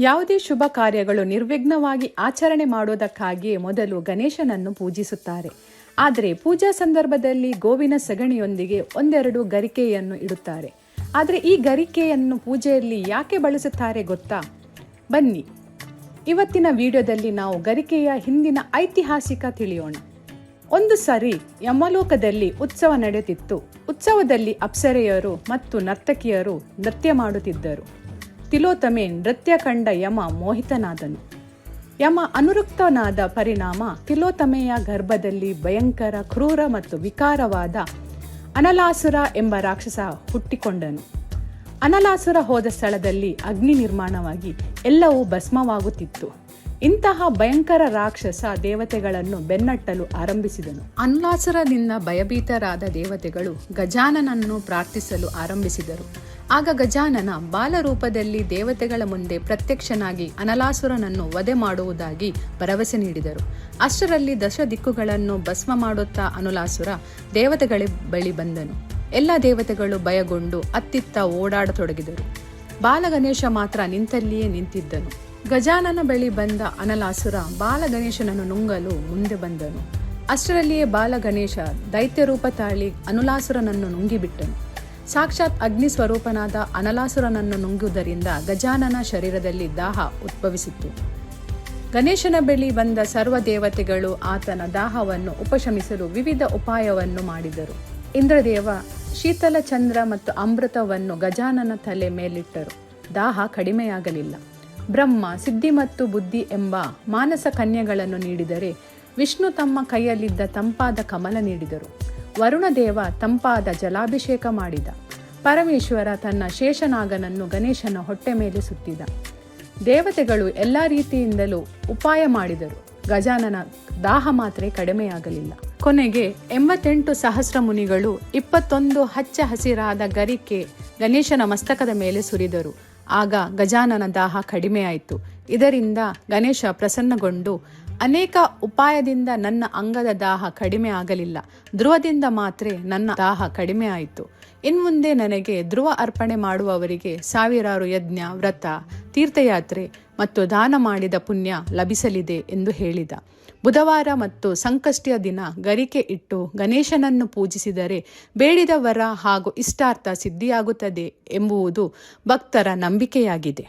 ಯಾವುದೇ ಶುಭ ಕಾರ್ಯಗಳು ನಿರ್ವಿಘ್ನವಾಗಿ ಆಚರಣೆ ಮಾಡುವುದಕ್ಕಾಗಿಯೇ ಮೊದಲು ಗಣೇಶನನ್ನು ಪೂಜಿಸುತ್ತಾರೆ. ಆದರೆ ಪೂಜಾ ಸಂದರ್ಭದಲ್ಲಿ ಗೋವಿನ ಸಗಣಿಯೊಂದಿಗೆ ಒಂದೆರಡು ಗರಿಕೆಯನ್ನು ಇಡುತ್ತಾರೆ. ಆದರೆ ಈ ಗರಿಕೆಯನ್ನು ಪೂಜೆಯಲ್ಲಿ ಯಾಕೆ ಬಳಸುತ್ತಾರೆ ಗೊತ್ತಾ? ಬನ್ನಿ. ಇವತ್ತಿನ ವಿಡಿಯೋದಲ್ಲಿ ನಾವು ಗರಿಕೆಯ ಹಿಂದಿನ ಐತಿಹಾಸಿಕ ತಿಳಿಯೋಣ. ಒಂದು ಸರಿ ಯಮಲೋಕದಲ್ಲಿ ಉತ್ಸವ ನಡೆಯುತ್ತಿತ್ತು ಉತ್ಸವದಲ್ಲಿ ಅಪ್ಸರೆಯರು ಮತ್ತು ನರ್ತಕಿಯರು ನೃತ್ಯ ಮಾಡುತ್ತಿದ್ದರು. ತಿಲೋತ್ತಮೆ ನೃತ್ಯ ಕಂಡ ಯಮ ಮೋಹಿತನಾದನು. ಯಮ ಅನುರಕ್ತನಾದ ಪರಿಣಾಮ ತಿಲೋತಮೆಯ ಗರ್ಭದಲ್ಲಿ ಭಯಂಕರ, ಕ್ರೂರ ಮತ್ತು ವಿಕಾರವಾದ ಅನಲಾಸುರ ಎಂಬ ರಾಕ್ಷಸ ಹುಟ್ಟಿಕೊಂಡನು. ಅನಲಾಸುರ ಹೋದ ಸ್ಥಳದಲ್ಲಿ ಅಗ್ನಿ ನಿರ್ಮಾಣವಾಗಿ ಎಲ್ಲವೂ ಭಸ್ಮವಾಗುತ್ತಿತ್ತು. ಇಂತಹ ಭಯಂಕರ ರಾಕ್ಷಸ ದೇವತೆಗಳನ್ನು ಬೆನ್ನಟ್ಟಲು ಆರಂಭಿಸಿದನು. ಅನಲಾಸುರದಿಂದ ಭಯಭೀತರಾದ ದೇವತೆಗಳು ಗಜಾನನನ್ನು ಪ್ರಾರ್ಥಿಸಲು ಆರಂಭಿಸಿದರು. ಆಗ ಗಜಾನನ ಬಾಲರೂಪದಲ್ಲಿ ದೇವತೆಗಳ ಮುಂದೆ ಪ್ರತ್ಯಕ್ಷನಾಗಿ ಅನಲಾಸುರನನ್ನು ವಧೆ ಮಾಡುವುದಾಗಿ ಭರವಸೆ ನೀಡಿದರು. ಅಷ್ಟರಲ್ಲಿ ದಶ ದಿಕ್ಕುಗಳನ್ನು ಭಸ್ಮ ಮಾಡುತ್ತಾ ಅನುಲಾಸುರ ದೇವತೆಗಳ ಬಳಿ ಬಂದನು. ಎಲ್ಲ ದೇವತೆಗಳು ಭಯಗೊಂಡು ಅತ್ತಿತ್ತ ಓಡಾಡತೊಡಗಿದರು. ಬಾಲಗಣೇಶ ಮಾತ್ರ ನಿಂತಲ್ಲಿಯೇ ನಿಂತಿದ್ದನು. ಗಜಾನನ ಬಳಿ ಬಂದ ಅನಲಾಸುರ ಬಾಲಗಣೇಶನನ್ನು ನುಂಗಲು ಮುಂದೆ ಬಂದನು. ಅಷ್ಟರಲ್ಲಿಯೇ ಬಾಲಗಣೇಶ ದೈತ್ಯ ರೂಪ ತಾಳಿ ಅನುಲಾಸುರನನ್ನು ನುಂಗಿಬಿಟ್ಟನು. ಸಾಕ್ಷಾತ್ ಅಗ್ನಿ ಸ್ವರೂಪನಾದ ಅನಲಾಸುರನನ್ನು ನುಂಗುವುದರಿಂದ ಗಜಾನನ ಶರೀರದಲ್ಲಿ ದಾಹ ಉದ್ಭವಿಸಿತ್ತು. ಗಣೇಶನ ಬಳಿ ಬಂದ ಸರ್ವ ದೇವತೆಗಳು ಆತನ ದಾಹವನ್ನು ಉಪಶಮಿಸಲು ವಿವಿಧ ಉಪಾಯವನ್ನು ಮಾಡಿದರು. ಇಂದ್ರದೇವ ಶೀತಲ ಚಂದ್ರ ಮತ್ತು ಅಮೃತವನ್ನು ಗಜಾನನ ತಲೆ ಮೇಲಿಟ್ಟರು. ದಾಹ ಕಡಿಮೆಯಾಗಲಿಲ್ಲ. ಬ್ರಹ್ಮ, ಸಿದ್ಧಿ ಮತ್ತು ಬುದ್ಧಿ ಎಂಬ ಮಾನಸ ಕನ್ಯೆಗಳನ್ನು ನೀಡಿದರೆ ವಿಷ್ಣು ತಮ್ಮ ಕೈಯಲ್ಲಿದ್ದ ತಂಪಾದ ಕಮಲ ನೀಡಿದರು. ವರುಣದೇವ ತಂಪಾದ ಜಲಾಭಿಷೇಕ ಮಾಡಿದ. ಪರಮೇಶ್ವರ ತನ್ನ ಶೇಷನಾಗನನ್ನು ಗಣೇಶನ ಹೊಟ್ಟೆ ಮೇಲೆ ಸುತ್ತಿದ. ದೇವತೆಗಳು ಎಲ್ಲ ರೀತಿಯಿಂದಲೂ ಉಪಾಯ ಮಾಡಿದರು. ಗಜಾನನ ದಾಹ ಮಾತ್ರ ಕಡಿಮೆಯಾಗಲಿಲ್ಲ. ಕೊನೆಗೆ ಎಂಬತ್ತೆಂಟು ಸಹಸ್ರ ಮುನಿಗಳು ಇಪ್ಪತ್ತೊಂದು ಹಚ್ಚ ಹಸಿರಾದ ಗರಿಕೆ ಗಣೇಶನ ಮಸ್ತಕದ ಮೇಲೆ ಸುರಿದರು. ಆಗ ಗಜಾನನ ದಾಹ ಕಡಿಮೆಯಾಯಿತು. ಇದರಿಂದ ಗಣೇಶ ಪ್ರಸನ್ನಗೊಂಡು ಅನೇಕ ಉಪಾಯದಿಂದ ನನ್ನ ಅಂಗದ ದಾಹ ಕಡಿಮೆ ಆಗಲಿಲ್ಲ. ಧ್ರುವದಿಂದ ಮಾತ್ರ ನನ್ನ ದಾಹ ಕಡಿಮೆ ಆಯಿತು. ಇನ್ಮುಂದೆ ನನಗೆ ಧ್ರುವ ಅರ್ಪಣೆ ಮಾಡುವವರಿಗೆ ಸಾವಿರಾರು ಯಜ್ಞ, ವ್ರತ, ತೀರ್ಥಯಾತ್ರೆ ಮತ್ತು ದಾನ ಮಾಡಿದ ಪುಣ್ಯ ಲಭಿಸಲಿದೆ ಎಂದು ಹೇಳಿದ. ಬುಧವಾರ ಮತ್ತು ಸಂಕಷ್ಟಿಯ ದಿನ ಗರಿಕೆ ಇಟ್ಟು ಗಣೇಶನನ್ನು ಪೂಜಿಸಿದರೆ ಬೇಡಿದ ವರ ಹಾಗೂ ಇಷ್ಟಾರ್ಥ ಸಿದ್ಧಿಯಾಗುತ್ತದೆ ಎಂಬುವುದು ಭಕ್ತರ ನಂಬಿಕೆಯಾಗಿದೆ.